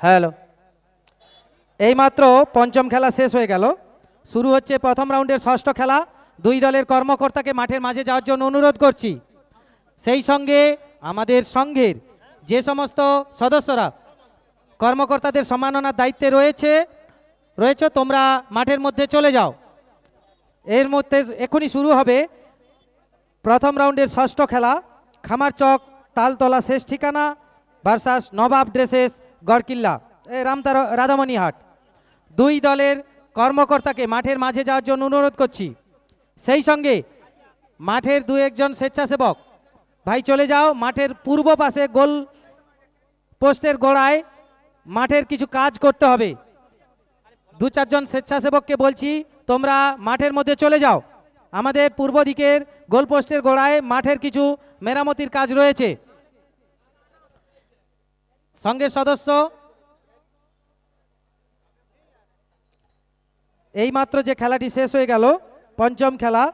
Hello. এইমাত্র পঞ্চম খেলা শেষ হয়ে গেল। শুরু হচ্ছে প্রথম রাউন্ডের ষষ্ঠ খেলা। দুই দলের কর্মকর্তাকে মাঠের মাঝে যাওয়ার জন্য অনুরোধ করছি। সেই সঙ্গে আমাদের সংঘের যে সমস্ত সদস্যরা কর্মকর্তাদের সম্মাননার দায়িত্বে রয়েছে রয়েছে, তোমরা মাঠের মধ্যে চলে যাও। এর মধ্যে এখনই শুরু হবে প্রথম রাউন্ডের ষষ্ঠ খেলা। খামার চক তালতলা শেষ ঠিকানা, ভার্সাস নবাব ড্রেসেস গড়কিল্লা রামতার, রাধামণিহাট। দুই দলের কর্মকর্তাকে মাঠের মাঝে যাওয়ার জন্য অনুরোধ করছি। সেই সঙ্গে মাঠের দু একজন স্বেচ্ছাসেবক, ভাই চলে যাও, মাঠের পূর্ব পাশে গোল পোস্টের গোড়ায় মাঠের কিছু কাজ করতে হবে। দু চারজন স্বেচ্ছাসেবককে বলছি, তোমরা মাঠের মধ্যে চলে যাও। আমাদের পূর্ব দিকের গোলপোস্টের গোড়ায় মাঠের কিছু মেরামতির কাজ রয়েছে। সঙ্গের সদস্য, এইমাত্র যে খেলাটি শেষ হয়ে গেল, পঞ্চম খেলা,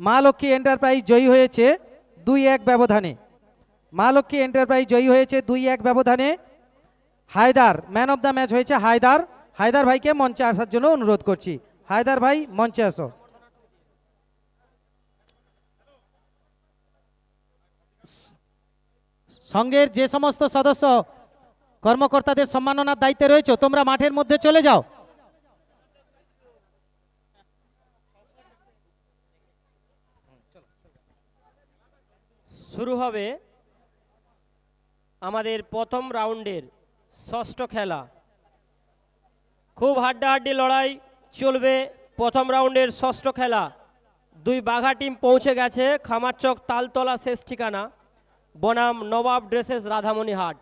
মা লক্ষ্মী এন্টারপ্রাইজ জয়ী হয়েছে দুই এক ব্যবধানে। মা লক্ষ্মী এন্টারপ্রাইজ জয়ী হয়েছে দুই এক ব্যবধানে। Haidar, man of the match হয়েছে হায়দার। হায়দার ভাইকে মঞ্চে আসার জন্য অনুরোধ করছি। হায়দার ভাই, মঞ্চে আসো। সঙ্গের যে সমস্ত সদস্য কর্মকর্তাদের সম্মাননার দায়িত্বে রয়েছে, তোমরা মাঠের মধ্যে চলে যাও। শুরু হবে আমাদের প্রথম রাউন্ডের ষষ্ঠ খেলা। খুব হাড্ডাহাড্ডি লড়াই চলবে প্রথম রাউন্ডের ষষ্ঠ খেলা। দুই বাঘা টিম পৌঁছে গেছে, খামারচক তালতলা শেষ ঠিকানা। বনাম নবাব ড্রেসেস রাধামণি হাট।